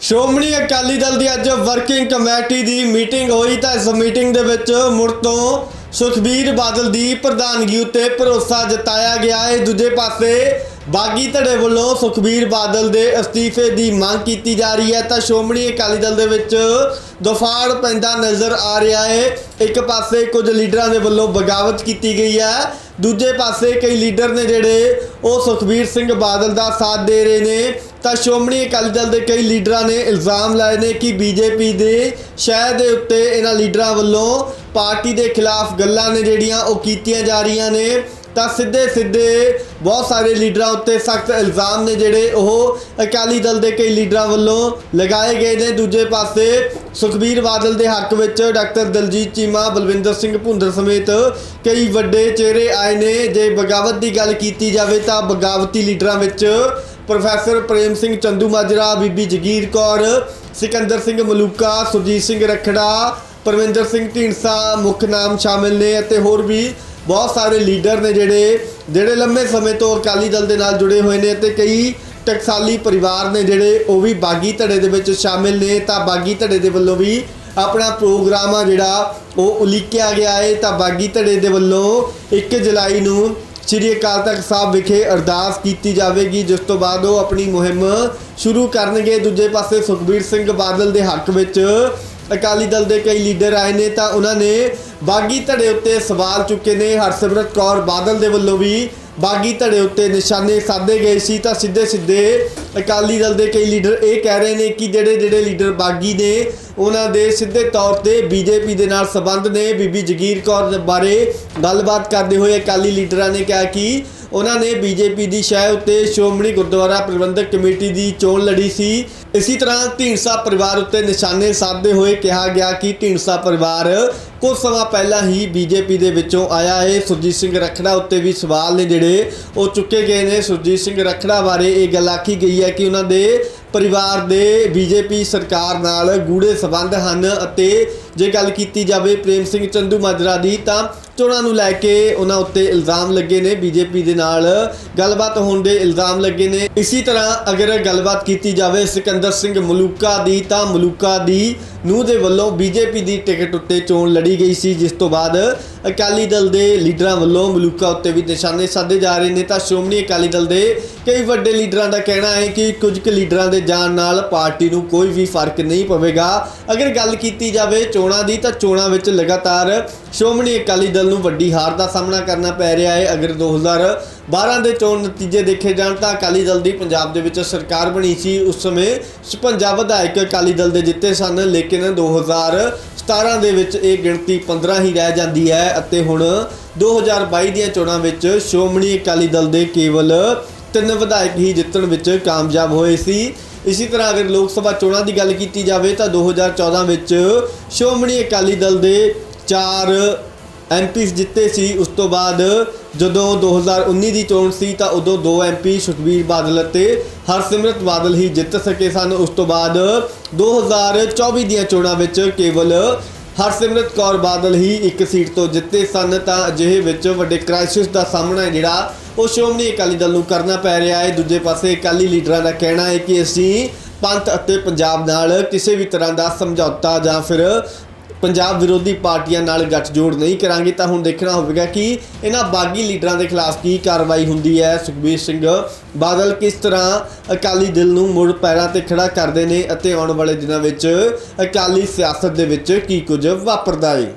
ਸ਼੍ਰੋਮਣੀ ਅਕਾਲੀ ਦਲ ਦੀ ਅੱਜ working committee ਦੀ meeting ਹੋਈ ਤਾਂ ਇਸ ਮੀਟਿੰਗ ਦੇ ਵਿੱਚ ਮੁੜ ਤੋਂ ਸੁਖਬੀਰ ਬਾਦਲ ਦੀ ਪ੍ਰਧਾਨਗੀ ਉੱਤੇ ਭਰੋਸਾ ਜਤਾਇਆ ਗਿਆ ਹੈ। ਦੂਜੇ ਪਾਸੇ ਬਾਗੀ ਧੜੇ ਵੱਲੋਂ ਸੁਖਬੀਰ ਬਾਦਲ ਦੇ ਅਸਤੀਫੇ ਦੀ ਮੰਗ ਕੀਤੀ ਜਾ ਰਹੀ ਹੈ ਤਾਂ ਸ਼੍ਰੋਮਣੀ ਅਕਾਲੀ ਦਲ ਦੇ ਵਿੱਚ ਦਫਾੜ ਪੈਂਦਾ ਨਜ਼ਰ ਆ ਰਿਹਾ ਹੈ। ਇੱਕ ਪਾਸੇ ਕੁਝ ਲੀਡਰਾਂ ਦੇ ਵੱਲੋਂ ਬਗਾਵਤ ਕੀਤੀ ਗਈ ਹੈ। ਦੂਜੇ ਪਾਸੇ ਕਈ ਲੀਡਰ ਨੇ ਜਿਹੜੇ ਉਹ ਸੁਖਬੀਰ ਸਿੰਘ ਬਾਦਲ ਦਾ ਸਾਥ ਦੇ ਰਹੇ ਨੇ। ਤਾਂ ਸ਼੍ਰੋਮਣੀ ਅਕਾਲੀ ਦਲ ਦੇ ਕਈ ਲੀਡਰਾਂ ਨੇ ਇਲਜ਼ਾਮ ਲਾਏ ਨੇ ਕਿ ਬੀਜੇਪੀ ਦੇ ਸ਼ਹਿਰ ਦੇ ਉੱਤੇ ਇਹਨਾਂ ਲੀਡਰਾਂ ਵੱਲੋਂ ਪਾਰਟੀ ਦੇ ਖਿਲਾਫ ਗੱਲਾਂ ਨੇ ਜਿਹੜੀਆਂ ਉਹ ਕੀਤੀਆਂ ਜਾ ਰਹੀਆਂ ਨੇ। ਤਾਂ ਸਿੱਧੇ ਸਿੱਧੇ ਬਹੁਤ ਸਾਰੇ ਲੀਡਰਾਂ ਉੱਤੇ ਸਖਤ ਇਲਜ਼ਾਮ ਨੇ ਜਿਹੜੇ ਉਹ ਅਕਾਲੀ ਦਲ ਦੇ ਕਈ ਲੀਡਰਾਂ ਵੱਲੋਂ ਲਗਾਏ ਗਏ ਨੇ। ਦੂਜੇ ਪਾਸੇ ਸੁਖਬੀਰ ਬਾਦਲ ਦੇ ਹੱਕ ਵਿੱਚ ਡਾਕਟਰ ਦਲਜੀਤ ਚੀਮਾ, ਬਲਵਿੰਦਰ ਸਿੰਘ ਭੁੰਦਰ ਸਮੇਤ ਕਈ ਵੱਡੇ ਚਿਹਰੇ ਆਏ ਨੇ। ਜੇ ਬਗਾਵਤ ਦੀ ਗੱਲ ਕੀਤੀ ਜਾਵੇ ਤਾਂ ਬਗਾਵਤੀ ਲੀਡਰਾਂ ਵਿੱਚ ਪ੍ਰੋਫੈਸਰ ਪ੍ਰੇਮ ਸਿੰਘ ਚੰਦੂ ਮਾਜਰਾ, ਬੀਬੀ ਜਗੀਰ ਕੌਰ, ਸਿਕੰਦਰ ਸਿੰਘ ਮਲੂਕਾ, ਸੁਰਜੀਤ ਸਿੰਘ ਰਖੜਾ ਪਰਵਿੰਦਰ ਸਿੰਘ ਢੀਂਡਸਾ ਮੁੱਖ ਨਾਮ ਸ਼ਾਮਿਲ ਨੇ ਅਤੇ ਹੋਰ ਵੀ ਬਹੁਤ ਸਾਰੇ ਲੀਡਰ ਨੇ ਜਿਹੜੇ ਜਿਹੜੇ ਲੰਮੇ ਸਮੇਂ ਤੋਂ ਅਕਾਲੀ ਦਲ ਦੇ ਨਾਲ ਜੁੜੇ ਹੋਏ ਨੇ ਅਤੇ ਕਈ ਟਕਸਾਲੀ ਪਰਿਵਾਰ ਨੇ ਜਿਹੜੇ ਉਹ ਵੀ ਬਾਗੀ ਧੜੇ ਦੇ ਵਿੱਚ ਸ਼ਾਮਿਲ ਨੇ, ਤਾਂ ਬਾਗੀ ਧੜੇ ਦੇ ਵੱਲੋਂ ਵੀ ਆਪਣਾ ਪ੍ਰੋਗਰਾਮ ਆ ਜਿਹੜਾ ਉਹ ਉਲੀਕਿਆ ਗਿਆ ਹੈ ਤਾਂ ਬਾਗੀ ਧੜੇ ਦੇ ਵੱਲੋਂ 1 ਜੁਲਾਈ ਨੂੰ ਸ੍ਰੀ ਅਕਾਲ ਤਖਤ ਸਾਹਿਬ ਵਿਖੇ ਅਰਦਾਸ ਕੀਤੀ ਜਾਵੇਗੀ, ਜਿਸ ਤੋਂ ਬਾਅਦ ਉਹ ਆਪਣੀ ਮੁਹਿੰਮ ਸ਼ੁਰੂ ਕਰਨਗੇ। ਦੂਜੇ ਪਾਸੇ ਸੁਖਬੀਰ ਸਿੰਘ ਬਾਦਲ ਦੇ ਹੱਕ ਵਿੱਚ ਅਕਾਲੀ ਦਲ ਦੇ ਕਈ ਲੀਡਰ ਆਏ ਨੇ ਤਾਂ ਉਹਨਾਂ ਨੇ ਬਾਗੀ ਧੜੇ ਉੱਤੇ ਸਵਾਲ ਚੁੱਕੇ ਨੇ। ਹਰਸਿਮਰਤ ਕੌਰ ਬਾਦਲ ਦੇ ਵੱਲੋਂ ਵੀ ਬਾਗੀ ਧੜੇ ਉੱਤੇ ਨਿਸ਼ਾਨੇ ਸਾਧੇ ਗਏ ਸੀ ਤਾਂ ਸਿੱਧੇ ਸਿੱਧੇ ਅਕਾਲੀ ਦਲ ਦੇ ਕਈ ਲੀਡਰ ਇਹ ਕਹਿ ਰਹੇ ਨੇ ਕਿ ਜਿਹੜੇ ਜਿਹੜੇ ਲੀਡਰ ਬਾਗੀ ਨੇ, ਉਹਨਾਂ ਦੇ ਸਿੱਧੇ ਤੌਰ ਤੇ ਬੀਜੇਪੀ ਦੇ ਨਾਲ ਸੰਬੰਧ ਨੇ। ਬੀਬੀ ਜਗੀਰ ਕੌਰ ਬਾਰੇ ਗੱਲਬਾਤ ਕਰਦੇ ਹੋਏ ਅਕਾਲੀ ਲੀਡਰਾਂ ਨੇ ਕਿਹਾ ਕਿ ਉਹਨਾਂ ਨੇ ਬੀਜੇਪੀ ਦੀ ਸ਼ਹਿ ਉੱਤੇ ਸ਼੍ਰੋਮਣੀ ਗੁਰਦੁਆਰਾ ਪ੍ਰਬੰਧਕ ਕਮੇਟੀ ਦੀ ਚੋਣ ਲੜੀ ਸੀ। ਇਸੇ ਤਰ੍ਹਾਂ ਢੀਂਡਸਾ ਪਰਿਵਾਰ ਉੱਤੇ ਨਿਸ਼ਾਨੇ ਸਾਧਦੇ ਹੋਏ ਕਿਹਾ ਗਿਆ ਕਿ ਢੀਂਡਸਾ ਪਰਿਵਾਰ ਕੁਝ ਸਮਾਂ ਪਹਿਲਾਂ ਹੀ ਬੀਜੇਪੀ ਦੇ ਵਿੱਚੋਂ ਆਇਆ ਹੈ। ਸੁਰਜੀਤ ਸਿੰਘ ਰਖੜਾ ਉੱਤੇ ਵੀ ਸਵਾਲ ਨੇ ਜਿਹੜੇ ਉਹ ਚੁੱਕੇ ਗਏ ਨੇ। ਸੁਰਜੀਤ ਸਿੰਘ ਰਖੜਾ ਬਾਰੇ ਇਹ ਗੱਲ ਆਖੀ ਗਈ ਹੈ ਕਿ ਉਹਨਾਂ ਦੇ ਪਰਿਵਾਰ ਦੇ ਬੀਜੇਪੀ ਸਰਕਾਰ ਨਾਲ ਗੂੜੇ ਸਬੰਧ ਹਨ ਅਤੇ ਜੇ ਗੱਲ ਕੀਤੀ ਜਾਵੇ ਪ੍ਰੇਮ ਸਿੰਘ ਚੰਦੂ ਮਾਜਰਾ ਦੀ, ਤਾਂ ਚੋਣਾਂ ਨੂੰ ਲੈ ਕੇ ਉਹਨਾਂ ਉੱਤੇ ਇਲਜ਼ਾਮ ਲੱਗੇ ਨੇ। ਬੀਜੇਪੀ ਦੇ ਨਾਲ ਗੱਲਬਾਤ ਹੋਣ ਦੇ ਇਲਜ਼ਾਮ ਲੱਗੇ ਨੇ। ਇਸੇ ਤਰ੍ਹਾਂ ਅਗਰ ਗੱਲਬਾਤ ਕੀਤੀ ਜਾਵੇ ਸਿਕੰਦਰ ਸਿੰਘ ਮਲੂਕਾ ਦੀ, ਤਾਂ ਮਲੂਕਾ ਦੀ ਨੂੰ ਦੇ ਵੱਲੋਂ ਬੀਜੇਪੀ ਦੀ ਟਿਕਟ ਉੱਤੇ ਚੋਣ ਲੜੀ ਗਈ ਸੀ, ਜਿਸ ਤੋਂ ਬਾਅਦ ਅਕਾਲੀ ਦਲ ਦੇ ਲੀਡਰਾਂ ਵੱਲੋਂ ਮਲੂਕਾ ਉੱਤੇ ਵੀ ਨਿਸ਼ਾਨੇ ਸਾਧੇ ਜਾ ਰਹੇ ਨੇ। ਤਾਂ ਸ਼੍ਰੋਮਣੀ ਅਕਾਲੀ ਦਲ ਦੇ ਕਈ ਵੱਡੇ ਲੀਡਰਾਂ ਦਾ ਕਹਿਣਾ ਹੈ ਕਿ ਕੁਝ ਕੁ ਲੀਡਰਾਂ ਦੇ ਜਾਣ ਨਾਲ ਪਾਰਟੀ ਨੂੰ ਕੋਈ ਵੀ ਫ਼ਰਕ ਨਹੀਂ ਪਵੇਗਾ। ਅਗਰ ਗੱਲ ਕੀਤੀ ਜਾਵੇ ਚੋਣਾਂ ਦੀ ਤਾਂ ਚੋਣਾਂ ਵਿੱਚ ਲਗਾਤਾਰ ਸ਼੍ਰੋਮਣੀ ਅਕਾਲੀ ਦਲ ਨੂੰ ਵੱਡੀ ਹਾਰ ਦਾ ਸਾਹਮਣਾ ਕਰਨਾ ਪੈ ਰਿਹਾ ਹੈ। ਅਗਰ 2012 ਦੇ ਚੋਣ ਨਤੀਜੇ ਦੇਖੇ ਜਾਣ ਤਾਂ ਅਕਾਲੀ ਦਲ ਦੀ ਪੰਜਾਬ ਦੇ ਵਿੱਚ ਸਰਕਾਰ ਬਣੀ ਸੀ। ਉਸ ਸਮੇਂ 56 ਵਿਧਾਇਕ ਅਕਾਲੀ ਦਲ ਦੇ ਜਿੱਤੇ ਸਨ, ਲੇਕਿਨ 2017 ਦੇ ਵਿੱਚ ਇਹ ਗਿਣਤੀ 15 ਹੀ ਰਹਿ ਜਾਂਦੀ ਹੈ ਅਤੇ ਹੁਣ 2022 ਦੀਆਂ ਚੋਣਾਂ ਵਿੱਚ ਸ਼੍ਰੋਮਣੀ ਅਕਾਲੀ ਦਲ ਦੇ ਕੇਵਲ ਤਿੰਨ ਵਿਧਾਇਕ ਹੀ ਜਿੱਤਣ ਵਿੱਚ ਕਾਮਯਾਬ ਹੋਏ ਸੀ। ਇਸੇ ਤਰ੍ਹਾਂ ਅਗਰ ਲੋਕ ਸਭਾ ਚੋਣਾਂ ਦੀ ਗੱਲ ਕੀਤੀ ਜਾਵੇ ਤਾਂ 2014 ਵਿੱਚ ਸ਼੍ਰੋਮਣੀ ਅਕਾਲੀ ਦਲ ਦੇ 4 ਐਮਪੀਸ ਜਿੱਤੇ ਸੀ। ਉਸ ਤੋਂ ਬਾਅਦ ਜਦੋਂ 2019 ਦੀ ਚੋਣ ਸੀ ਤਾਂ ਉਦੋਂ ਦੋ ਐਮਪੀ ਸੁਖਬੀਰ ਬਾਦਲ ਅਤੇ ਹਰਸਿਮਰਤ ਬਾਦਲ ਹੀ ਜਿੱਤ ਸਕੇ ਸਨ। ਉਸ ਤੋਂ ਬਾਅਦ 2024 ਦੀਆਂ ਚੋਣਾਂ ਵਿੱਚ ਕੇਵਲ ਹਰਸਿਮਰਤ ਕੌਰ ਬਾਦਲ ਹੀ ਇੱਕ ਸੀਟ ਤੋਂ ਜਿੱਤੇ ਸਨ, ਤਾਂ ਅਜਿਹੇ ਵਿੱਚ ਵੱਡੇ ਕ੍ਰਾਈਸਿਸ ਦਾ ਸਾਹਮਣਾ ਹੈ ਜਿਹੜਾ ਉਹ ਸ਼੍ਰੋਮਣੀ ਅਕਾਲੀ ਦਲ ਨੂੰ ਕਰਨਾ ਪੈ ਰਿਹਾ ਹੈ। ਦੂਜੇ ਪਾਸੇ ਅਕਾਲੀ ਲੀਡਰਾਂ ਦਾ ਕਹਿਣਾ ਹੈ ਕਿ ਅਸੀਂ ਪੰਥ ਅਤੇ ਪੰਜਾਬ ਨਾਲ ਕਿਸੇ ਵੀ ਤਰ੍ਹਾਂ ਦਾ ਸਮਝੌਤਾ ਜਾਂ ਫਿਰ ਪੰਜਾਬ ਵਿਰੋਧੀ ਪਾਰਟੀਆਂ ਨਾਲ ਗੱਠਜੋੜ ਨਹੀਂ ਕਰਾਂਗੇ ਤਾਂ ਹੁਣ ਦੇਖਣਾ ਹੋਵੇਗਾ ਕਿ ਇਹਨਾਂ ਬਾਗੀ ਲੀਡਰਾਂ ਦੇ ਖਿਲਾਫ ਕੀ ਕਾਰਵਾਈ ਹੁੰਦੀ ਹੈ। ਸੁਖਬੀਰ ਸਿੰਘ ਬਾਦਲ ਕਿਸ ਤਰ੍ਹਾਂ ਅਕਾਲੀ ਦਲ ਨੂੰ ਮੁੜ ਪੈਰਾਂ ਤੇ ਖੜਾ ਕਰਦੇ ਨੇ ਅਤੇ ਆਉਣ ਵਾਲੇ ਦਿਨਾਂ ਵਿੱਚ ਅਕਾਲੀ ਸਿਆਸਤ ਦੇ ਵਿੱਚ ਕੀ ਕੁਝ ਵਾਪਰਦਾ ਹੈ